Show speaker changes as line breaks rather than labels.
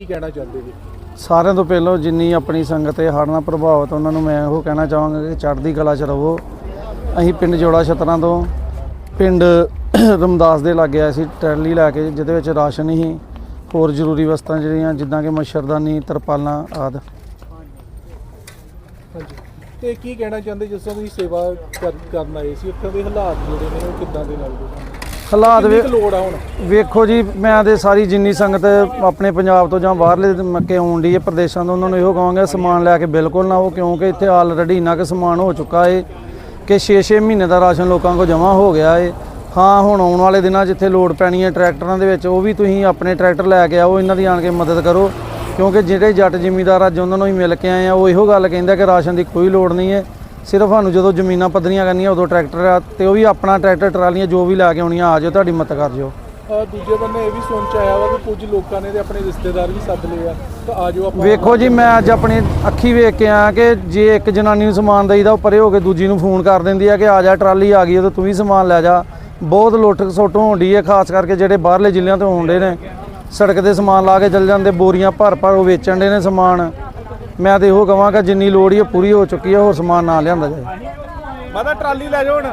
ਕੀ ਕਹਿਣਾ ਚਾਹੁੰਦੇ ਜੀ?
ਸਾਰਿਆਂ ਤੋਂ ਪਹਿਲਾਂ ਜਿੰਨੀ ਆਪਣੀ ਸੰਗਤ ਹੈ ਹੜ੍ਹ ਨਾਲ ਪ੍ਰਭਾਵਿਤ ਉਹਨਾਂ ਨੂੰ ਮੈਂ ਉਹ ਕਹਿਣਾ ਚਾਹਾਂਗਾ ਕਿ ਚੜ੍ਹਦੀ ਕਲਾ 'ਚ ਰਹੋ। ਅਸੀਂ ਪਿੰਡ ਜੋੜਾ ਛਤਰਾਂ ਤੋਂ ਪਿੰਡ ਰਮਦਾਸ ਦੇ ਲਾਗੇ ਆਏ ਸੀ ਟਰੈਲੀ ਲੈ ਕੇ ਜਿਹਦੇ ਵਿੱਚ ਰਾਸ਼ਨ ਹੀ ਹੋਰ ਜ਼ਰੂਰੀ ਵਸਤਾਂ ਜਿਹੜੀਆਂ ਜਿੱਦਾਂ ਕਿ ਮੱਛਰਦਾਨੀ ਤਰਪਾਲਾਂ ਆਦਿ।
ਹਾਂਜੀ। ਤੇ ਕੀ ਕਹਿਣਾ ਚਾਹੁੰਦੇ ਜਿਸ ਤਰ੍ਹਾਂ ਤੁਸੀਂ ਸੇਵਾ ਕਰ- ਕਰਨ ਆਏ ਸੀ ਉੱਥੇ ਦੇ ਹਾਲਾਤ ਜਿਹੜੇ ਨੇ ਉਹ ਕਿੱਦਾਂ ਦੇ ਲੱਗਦੇ?
ਹਾਲਾਤ
ਕਿੰਨੀ
ਵੇ
ਕੁ ਲੋੜ ਆ ਹੁਣ?
ਵੇਖੋ ਜੀ ਮੈਂ ਤੇ ਸਾਰੀ ਜਿੰਨੀ ਸੰਗਤ ਆਪਣੇ ਪੰਜਾਬ ਤੋਂ ਜਾਂ ਬਾਹਰਲੇ ਮੱਕੇ ਆਉਣ ਦੀ ਹੈ ਪ੍ਰਦੇਸ਼ਾਂ ਤੋਂ ਉਹਨਾਂ ਨੂੰ ਇਹੋ ਕਹਾਂਗਾ ਸਮਾਨ ਲੈ ਕੇ ਬਿਲਕੁਲ ਨਾ ਆਓ ਕਿਉਂਕਿ ਇੱਥੇ ਆਲਰੇਡੀ ਇੰਨਾ ਕੁ ਸਮਾਨ ਹੋ ਚੁੱਕਾ ਏ ਕਿ 6-6 ਮਹੀਨੇ ਦਾ ਰਾਸ਼ਨ ਲੋਕਾਂ ਕੋਲ ਜਮ੍ਹਾਂ ਹੋ ਗਿਆ ਏ। ਹਾਂ ਹੁਣ ਆਉਣ ਵਾਲੇ ਦਿਨਾਂ ਜਿੱਥੇ ਲੋਡ ਪੈਣੀ ਹੈ ਟਰੈਕਟਰਾਂ ਦੇ ਵਿੱਚ ਉਹ ਵੀ ਤੁਸੀਂ ਆਪਣੇ ਟਰੈਕਟਰ ਲੈ ਕੇ ਆਓ ਇਹਨਾਂ ਦੀ ਆਣ ਕੇ ਮਦਦ ਕਰੋ ਕਿਉਂਕਿ ਜਿਹੜੇ ਜੱਟ ਜ਼ਿਮੀਂਦਾਰ ਅੱਜ ਉਹਨਾਂ ਨੂੰ ਹੀ ਮਿਲ ਕੇ ਆਏ ਆ ਉਹ ਇਹੋ ਗੱਲ ਕਹਿੰਦਾ ਕਿ ਰਾਸ਼ਨ ਦੀ ਕੋਈ ਲੋੜ ਨਹੀਂ ਹੈ। ਸਿਰਫ ਸਾਨੂੰ ਜਦੋਂ ਜ਼ਮੀਨਾਂ ਪੱਧਰੀਆਂ ਕਰਨੀਆਂ ਉਦੋਂ ਟਰੈਕਟਰ ਆ ਤੇ ਉਹ ਵੀ ਆਪਣਾ ਟਰੈਕਟਰ ਟਰਾਲੀਆਂ ਜੋ ਵੀ ਲੈ ਕੇ ਆਉਣੀਆਂ ਆ ਜਾਓ ਤੁਹਾਡੀ ਮਦਦ ਕਰ ਜਿਓ।
ਦੂਜੇ ਬੰਨੇ ਇਹ ਵੀ ਸੁਣ ਚ ਆਇਆ ਵਾ ਕਿ ਕੁਝ ਲੋਕਾਂ ਨੇ ਤੇ ਆਪਣੇ ਰਿਸ਼ਤੇਦਾਰ ਵੀ ਸੱਦ ਲਏ ਆ। ਤਾਂ ਆਜੋ ਆਪਾਂ
ਵੇਖੋ ਜੀ ਮੈਂ ਅੱਜ ਆਪਣੀ ਅੱਖੀ ਵੇਖ ਕੇ ਆਇਆ ਕਿ ਜੇ ਇੱਕ ਜਨਾਨੀ ਨੂੰ ਸਮਾਨ ਦਈਦਾ ਉਹ ਪਰੇ ਹੋ ਕੇ ਦੂਜੀ ਨੂੰ ਫੋਨ ਕਰ ਦਿੰਦੀ ਆ ਕਿ ਆ ਜਾ ਟਰਾਲੀ ਆ ਗਈ ਤੇ ਤੂੰ ਵੀ ਸਮਾਨ ਲੈ ਜਾ। ਬਹੁਤ ਲੁੱਟ ਹੋਣ ਡਈ ਹੈ ਖਾਸ ਕਰਕੇ ਜਿਹੜੇ ਬਾਹਰਲੇ ਜ਼ਿਲ੍ਹਿਆਂ ਤੋਂ ਆਉਂਦੇ ਨੇ। ਸੜਕ ਤੇ ਸਮਾਨ ਲਾ ਕੇ ਚੱਲ ਜਾਂਦੇ ਬੋਰੀਆਂ ਭਰ ਭਰ ਉਹ ਵੇਚਣ ਦੇ ਨੇ ਸਮਾਨ। ਮੈਂ ਤੇ ਇਹੋ ਕਹਾਂਗਾ ਜਿੰਨੀ ਲੋੜ ਹੀ ਹੈ ਪੂਰੀ ਹੋ ਚੁੱਕੀ ਹੈ ਹੋਰ ਸਮਾਨ ਨਾ ਲਿਆਂਦਾ ਜਾਏ।
ਮਾਤਾ, ਟਰਾਲੀ ਲੈ ਜਾਓ ਹੁਣ।